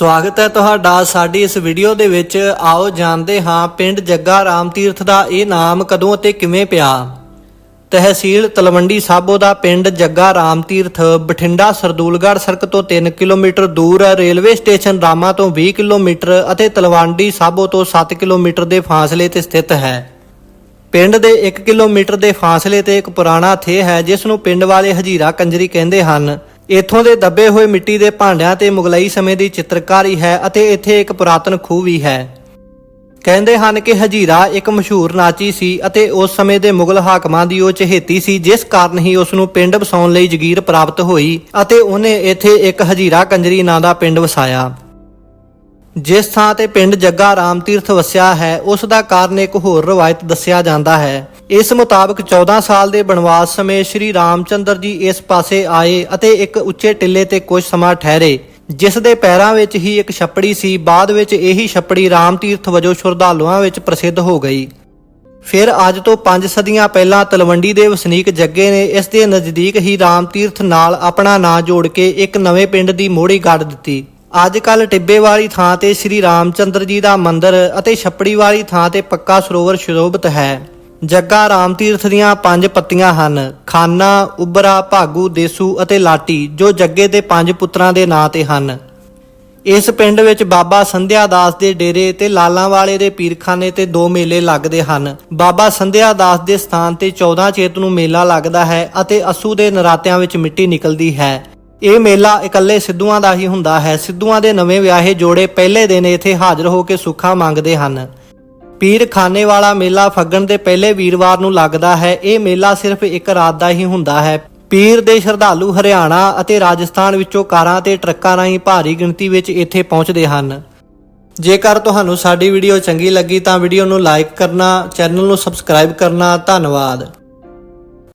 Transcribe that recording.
ਸਵਾਗਤ ਹੈ ਤੁਹਾਡਾ। ਸਾਡੀ ਇਸ ਵੀਡੀਓ ਦੇ ਵਿੱਚ ਆਓ ਜਾਣਦੇ ਹਾਂ ਪਿੰਡ ਜੱਗਾ ਰਾਮ ਤੀਰਥ ਦਾ ਇਹ ਨਾਮ ਕਦੋਂ ਅਤੇ ਕਿਵੇਂ ਪਿਆ। ਤਹਿਸੀਲ ਤਲਵੰਡੀ ਸਾਬੋ ਦਾ ਪਿੰਡ ਜੱਗਾ ਰਾਮ ਤੀਰਥ, ਬਠਿੰਡਾ ਸਰਦੂਲਗੜ੍ਹ ਸੜਕ ਤੋਂ 3 ਕਿਲੋਮੀਟਰ ਦੂਰ, ਰੇਲਵੇ ਸਟੇਸ਼ਨ ਰਾਮਾ ਤੋਂ 20 ਕਿਲੋਮੀਟਰ ਅਤੇ ਤਲਵੰਡੀ ਸਾਬੋ ਤੋਂ 7 ਕਿਲੋਮੀਟਰ ਦੇ ਫਾਸਲੇ ਤੇ ਸਥਿਤ ਹੈ। ਪਿੰਡ ਦੇ 1 ਕਿਲੋਮੀਟਰ ਦੇ ਫਾਸਲੇ ਤੇ ਇੱਕ ਪੁਰਾਣਾ ਥੇ ਹੈ, ਜਿਸ ਨੂੰ ਪਿੰਡ ਵਾਲੇ ਹਜੀਰਾ ਕੰਜਰੀ ਕਹਿੰਦੇ ਹਨ। ਇੱਥੋਂ ਦੇ ਦੱਬੇ ਹੋਏ ਮਿੱਟੀ ਦੇ ਭਾਂਡਿਆਂ ਤੇ ਮੁਗਲਈ ਸਮੇਂ ਦੀ ਚਿੱਤਰਕਾਰੀ ਹੈ ਅਤੇ ਇੱਥੇ ਇੱਕ ਪੁਰਾਤਨ ਖੂਹ ਵੀ ਹੈ। ਕਹਿੰਦੇ ਹਨ ਕਿ ਹਜੀਰਾ ਇੱਕ ਮਸ਼ਹੂਰ ਨਾਚੀ ਸੀ ਅਤੇ ਉਸ ਸਮੇਂ ਦੇ ਮੁਗਲ ਹਾਕਮਾਂ ਦੀ ਉਹ ਚਹੇਤੀ ਸੀ, ਜਿਸ ਕਾਰਨ ਹੀ ਉਸ ਨੂੰ ਪਿੰਡ ਵਸਾਉਣ ਲਈ ਜ਼ਗੀਰ ਪ੍ਰਾਪਤ ਹੋਈ ਅਤੇ ਉਹਨੇ ਇੱਥੇ ਇੱਕ ਹਜੀਰਾ ਕੰਜਰੀ ਨਾਂ ਦਾ ਪਿੰਡ ਵਸਾਇਆ। ਜਿਸ ਥਾਂ ਤੇ ਪਿੰਡ ਜੱਗਾ ਰਾਮ ਤੀਰਥ ਵਸਿਆ ਹੈ, ਉਸ ਦਾ ਕਾਰਨ ਇੱਕ ਹੋਰ ਰਵਾਇਤ ਦੱਸਿਆ ਜਾਂਦਾ ਹੈ। ਇਸ ਮੁਤਾਬਕ 14 ਸਾਲ ਦੇ ਬਨਵਾਸ ਸਮੇਂ ਸ੍ਰੀ ਰਾਮਚੰਦਰ ਜੀ ਇਸ ਪਾਸੇ ਆਏ ਅਤੇ ਇੱਕ ਉੱਚੇ ਟਿੱਲੇ ਤੇ ਕੁਝ ਸਮਾਂ ਠਹਿਰੇ, ਜਿਸ ਦੇ ਪੈਰਾਂ ਵਿੱਚ ਹੀ ਇੱਕ ਛੱਪੜੀ ਸੀ, ਬਾਅਦ ਵਿੱਚ ਇਹੀ ਛੱਪੜੀ ਰਾਮ ਤੀਰਥ ਵਜੋਂ ਸ਼ਰਧਾਲੂਆਂ ਵਿੱਚ ਪ੍ਰਸਿੱਧ ਹੋ ਗਈ। ਫਿਰ ਅੱਜ ਤੋਂ 5 ਸਦੀਆਂ ਪਹਿਲਾਂ ਤਲਵੰਡੀ ਦੇ ਵਸਨੀਕ ਜੱਗੇ ਨੇ ਇਸ ਦੇ ਨਜ਼ਦੀਕ ਹੀ ਰਾਮ ਤੀਰਥ ਨਾਲ ਆਪਣਾ ਨਾਂ ਜੋੜ ਕੇ ਇੱਕ ਨਵੇਂ ਪਿੰਡ ਦੀ ਮੋੜੀ ਗੱਡ ਦਿੱਤੀ। ਅੱਜ ਕੱਲ ਟਿੱਬੇ ਵਾਲੀ ਥਾਂ ਤੇ ਸ੍ਰੀ ਰਾਮਚੰਦਰ ਜੀ ਦਾ ਮੰਦਿਰ ਅਤੇ ਛੱਪੜੀ ਵਾਲੀ ਥਾਂ ਤੇ ਪੱਕਾ ਸਰੋਵਰ ਸ਼ੋਭਿਤ ਹੈ। ਜੱਗਾ ਰਾਮ ਤੀਰਥ ਦੀਆਂ ਪੰਜ ਪੱਤੀਆਂ ਹਨ। ਖਾਨਾ ਉਬਰਾ ਭਾਗੂ, ਦੇਸੂ ਅਤੇ ਲਾਟੀ, ਜੋ ਜੱਗੇ ਦੇ ਪੰਜ ਪੁੱਤਰਾਂ ਦੇ ਨਾਂ ਤੇ ਹਨ। ਇਸ ਪਿੰਡ ਵਿੱਚ ਬਾਬਾ ਸੰਧਿਆ ਦਾਸ ਦੇ ਡੇਰੇ ਤੇ ਲਾਲਾਂ ਵਾਲੇ ਦੇ ਪੀਰਖਾਨੇ ਤੇ ਦੋ ਮੇਲੇ ਲੱਗਦੇ ਹਨ। ਬਾਬਾ ਸੰਧਿਆ ਦਾਸ ਦੇ ਸਥਾਨ ਤੇ 14 ਚੇਤ ਨੂੰ ਮੇਲਾ ਲੱਗਦਾ ਹੈ ਅਤੇ ਅਸੂ ਦੇ ਨਰਾਤਿਆਂ ਵਿੱਚ ਮਿੱਟੀ ਨਿਕਲਦੀ ਹੈ। ਇਹ ਮੇਲਾ ਇਕੱਲੇ ਸਿੱਧੂਆਂ ਦਾ ਹੀ ਹੁੰਦਾ ਹੈ। ਸਿੱਧੂਆਂ ਦੇ ਨਵੇਂ ਵਿਆਹੇ ਜੋੜੇ ਪਹਿਲੇ ਦਿਨ ਇੱਥੇ ਹਾਜ਼ਰ ਹੋ ਕੇ ਸੁੱਖਾ ਮੰਗਦੇ ਹਨ। ਪੀਰ ਖਾਨੇ ਵਾਲਾ ਮੇਲਾ ਫੱਗਣ ਦੇ ਪਹਿਲੇ ਵੀਰਵਾਰ ਨੂੰ ਲੱਗਦਾ ਹੈ। ਇਹ ਮੇਲਾ ਸਿਰਫ ਇੱਕ ਰਾਤ ਦਾ ਹੀ ਹੁੰਦਾ ਹੈ। ਪੀਰ ਦੇ ਸ਼ਰਧਾਲੂ ਹਰਿਆਣਾ ਅਤੇ ਰਾਜਸਥਾਨ ਵਿੱਚੋਂ ਕਾਰਾਂ ਤੇ ਟਰੱਕਾਂ ਰਾਹੀਂ ਭਾਰੀ ਗਿਣਤੀ ਵਿੱਚ ਇੱਥੇ ਪਹੁੰਚਦੇ ਹਨ। ਜੇਕਰ ਤੁਹਾਨੂੰ ਸਾਡੀ ਵੀਡੀਓ ਚੰਗੀ ਲੱਗੀ ਤਾਂ ਵੀਡੀਓ ਨੂੰ ਲਾਈਕ ਕਰਨਾ, ਚੈਨਲ ਨੂੰ ਸਬਸਕ੍ਰਾਈਬ ਕਰਨਾ। ਧੰਨਵਾਦ।